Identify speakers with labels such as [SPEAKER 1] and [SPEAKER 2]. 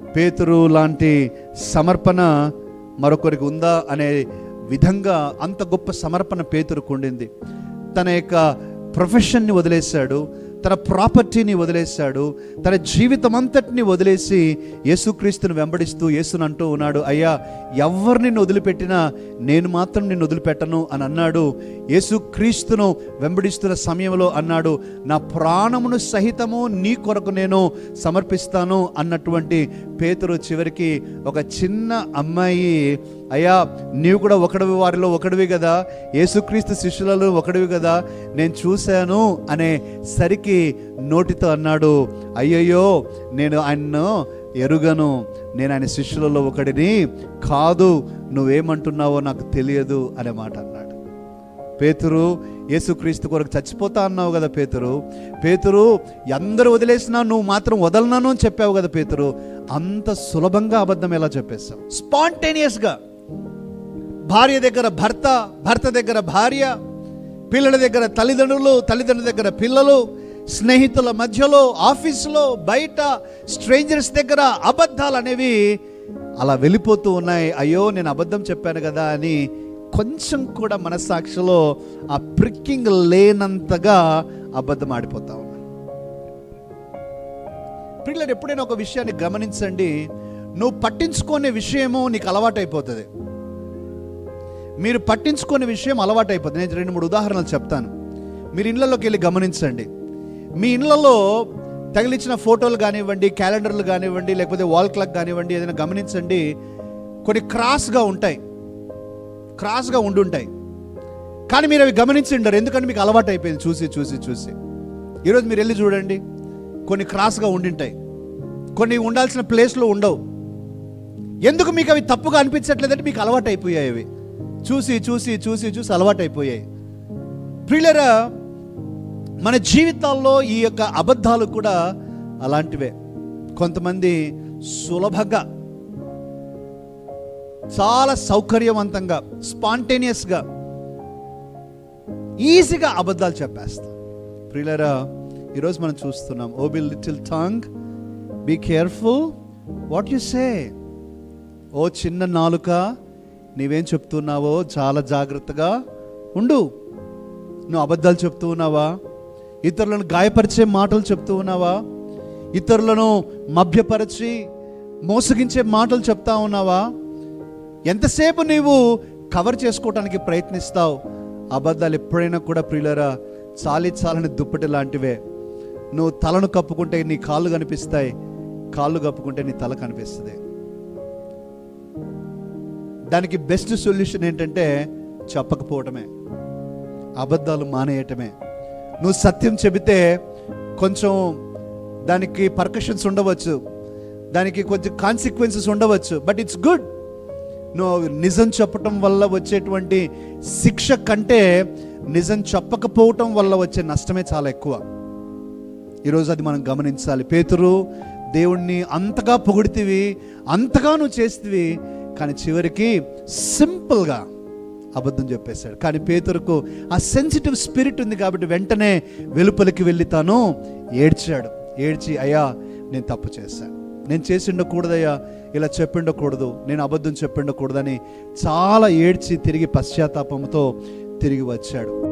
[SPEAKER 1] పేతురు లాంటి సమర్పణ మరొకరికి ఉందా అనే విధంగా అంత గొప్ప సమర్పణ పేతురుకు ఉండింది తన యొక్క ప్రొఫెషన్ని వదిలేశాడు తన ప్రాపర్టీని వదిలేశాడు తన జీవితం అంతటిని వదిలేసి యేసుక్రీస్తుని వెంబడిస్తూ యేసుని అంటూ ఉన్నాడు అయ్యా ఎవరిని నిన్ను వదిలిపెట్టినా నేను మాత్రం నిన్ను వదిలిపెట్టను అని అన్నాడు. యేసుక్రీస్తును వెంబడిస్తున్న సమయంలో అన్నాడు నా ప్రాణమును సహితము నీ కొరకు నేను సమర్పిస్తాను అన్నటువంటి పేతురు చివరికి ఒక చిన్న అమ్మాయి అయ్యా నీవు కూడా ఒకడివి వారిలో ఒకడివి కదా? యేసుక్రీస్తు శిష్యులలో ఒకడివి కదా? నేను చూశాను అనే సరికి నోటితో అన్నాడు అయ్యయ్యో నేను ఆయన్ను ఎరుగను. నేను ఆయన శిష్యులలో ఒకడిని కాదు. నువ్వేమంటున్నావో నాకు తెలియదు అనే మాట అన్నాడు. పేతురు యేసుక్రీస్తు కొరకు చచ్చిపోతా అన్నావు కదా పేతురు. పేతురు అందరూ వదిలేసినా నువ్వు మాత్రం వదలనను అని చెప్పావు కదా పేతురు. అంత సులభంగా అబద్ధం ఎలా చెప్పేస్తావు? స్పాంటేనియస్గా భార్య దగ్గర భర్త భర్త దగ్గర భార్య పిల్లల దగ్గర తల్లిదండ్రులు తల్లిదండ్రుల దగ్గర పిల్లలు స్నేహితుల మధ్యలో ఆఫీసులో బయట స్ట్రేంజర్స్ దగ్గర అబద్ధాలు అనేవి అలా వెళ్ళిపోతూ ఉన్నాయి. అయ్యో నేను అబద్ధం చెప్పాను కదా అని కొంచెం కూడా మనస్సాక్షిలో ఆ ప్రిక్కింగ్ లేనంతగా అబద్ధం ఆడిపోతా ఉన్నా. పిల్లలు ఎప్పుడైనా ఒక విషయాన్ని గమనించండి. నువ్వు పట్టించుకునే విషయము నీకు అలవాటు అయిపోతుంది మీరు పట్టించుకునే విషయం అలవాటు అయిపోతుంది నేను రెండు మూడు ఉదాహరణలు చెప్తాను. మీరు ఇళ్ళలోకి వెళ్ళి గమనించండి. మీ ఇళ్ళలో తగిలించిన ఫోటోలు కానివ్వండి క్యాలెండర్లు కానివ్వండి లేకపోతే వాల్ క్లాక్ కానివ్వండి ఏదైనా గమనించండి. కొన్ని క్రాస్గా ఉంటాయి. క్రాస్గా ఉండుంటాయి. కానీ మీరు అవి గమనించి ఉండరు. ఎందుకంటే మీకు అలవాటు అయిపోయింది చూసి చూసి చూసి. ఈరోజు మీరు వెళ్ళి చూడండి. కొన్ని క్రాస్గా ఉండింటాయి. కొన్ని ఉండాల్సిన ప్లేస్లో ఉండవు. ఎందుకు మీకు అవి తప్పుగా అనిపించట్లేదంటే మీకు అలవాటు అయిపోయాయి అవి. చూసి చూసి చూసి చూసి అలవాటు అయిపోయాయి. ప్రియులరా మన జీవితాల్లో ఈ యొక్క అబద్ధాలు కూడా అలాంటివే. కొంతమంది సులభంగా చాలా సౌకర్యవంతంగా స్పాంటేనియస్గా ఈజీగా అబద్ధాలు చెప్పేస్తాం. ప్రియులరా ఈరోజు మనం చూస్తున్నాం ఓ be little tongue be careful what you say? ఓ చిన్న నాలుక నీవేం చెప్తున్నావో చాలా జాగ్రత్తగా ఉండు. నువ్వు అబద్ధాలు చెప్తూ ఉన్నావా? ఇతరులను గాయపరిచే మాటలు చెప్తూ ఉన్నావా? ఇతరులను మభ్యపరిచి మోసగించే మాటలు చెప్తా ఉన్నావా? ఎంతసేపు నీవు కవర్ చేసుకోవటానికి ప్రయత్నిస్తావు? అబద్ధాలు ఎప్పుడైనా కూడా ప్రియులరా చాలి చాలని దుప్పటి లాంటివే. నువ్వు తలను కప్పుకుంటే నీ కాళ్ళు కనిపిస్తాయి కాళ్ళు కప్పుకుంటే నీ తల కనిపిస్తుంది. దానికి బెస్ట్ సొల్యూషన్ ఏంటంటే చెప్పకపోవటమే. అబద్ధాలు మానేయటమే. నువ్వు సత్యం చెబితే కొంచెం దానికి పర్కషన్స్ ఉండవచ్చు. దానికి కొంచెం కాన్సిక్వెన్సెస్ ఉండవచ్చు బట్ ఇట్స్ గుడ్ నువ్వు నిజం చెప్పటం వల్ల వచ్చేటువంటి శిక్ష కంటే నిజం చెప్పకపోవటం వల్ల వచ్చే నష్టమే చాలా ఎక్కువ. ఈరోజు అది మనం గమనించాలి. పేతురు దేవుణ్ణి అంతగా పొగిడితివి అంతగా నువ్వు చేస్తేవి కానీ చివరికి సింపుల్గా అబద్ధం చెప్పేశాడు. కానీ పేతురుకు ఆ సెన్సిటివ్ స్పిరిట్ ఉంది కాబట్టి వెంటనే వెలుపలికి వెళ్ళి తాను ఏడ్చాడు. ఏడ్చి అయ్యా నేను తప్పు చేశాను. నేను చేసి ఉండకూడదయ్యా ఇలా చెప్పిండకూడదు. నేను అబద్ధం చెప్పిండకూడదని చాలా ఏడ్చి తిరిగి పశ్చాత్తాపంతో తిరిగి వచ్చాడు.